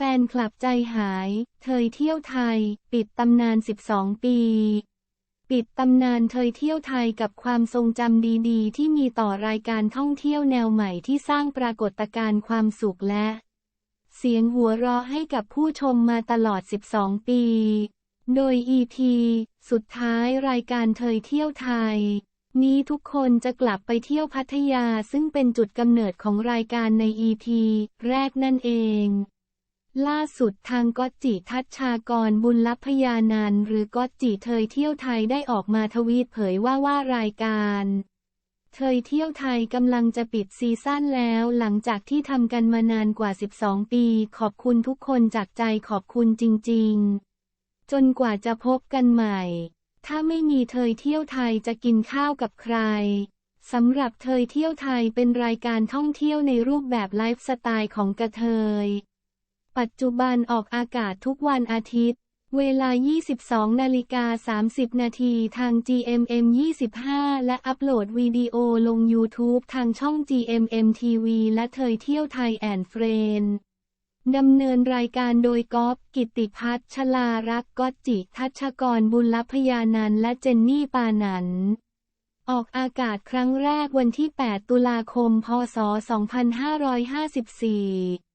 แฟนคลับใจหายเทยเที่ยวไทย ปิดตำนาน 12 ปี ปิดตำนานเทยเที่ยวไทยกับความทรงจำดีๆ ที่มีต่อรายการท่องเที่ยวแนวใหม่ที่สร้างปรากฏการณ์ความสุขและ เสียงหัวเราะให้กับผู้ชมมาตลอด 12 ปี โดย EP สุดท้ายรายการเทยเที่ยวไทย นี้ทุกคนจะกลับไปเที่ยวพัทยาซึ่งเป็นจุดกำเนิดของรายการใน EP แรกนั่นเอง ล่าสุดทางก๊อตจิทัชชากรบุญลัพยานันหรือก๊อตจิเทยเที่ยวไทยได้ออกมาทวีตเผยว่าว่ารายการเทยเที่ยวไทยกำลังจะปิดซีซั่นแล้วหลังจากที่ทำกันมานานกว่า 12 ปี ขอบคุณทุกคนจากใจขอบคุณจริง ๆ จนกว่าจะพบกันใหม่ ถ้าไม่มีเทยเที่ยวไทยจะกินข้าวกับใครสำหรับเทยเที่ยวไทยเป็นรายการท่องเที่ยวในรูปแบบไลฟ์สไตล์ของกระเทย ปัจจุบันออกอากาศทุกวันอาทิตย์ เวลา 22 นาฬิกา 30 นาทีทาง GMM 25 และอัปโหลดวิดีโอลง YouTube ทางช่อง GMM TV และเทยเที่ยวไทยแอนเฟรนดำเนินรายการโดยกอฟกิติพัฒน์ชลารักษ์ก๊อจิ ทัชกรบุญลัพยานันท์และเจนนี่ปานันออกอากาศครั้งแรกวันที่ 8 ตุลาคม พศ 2554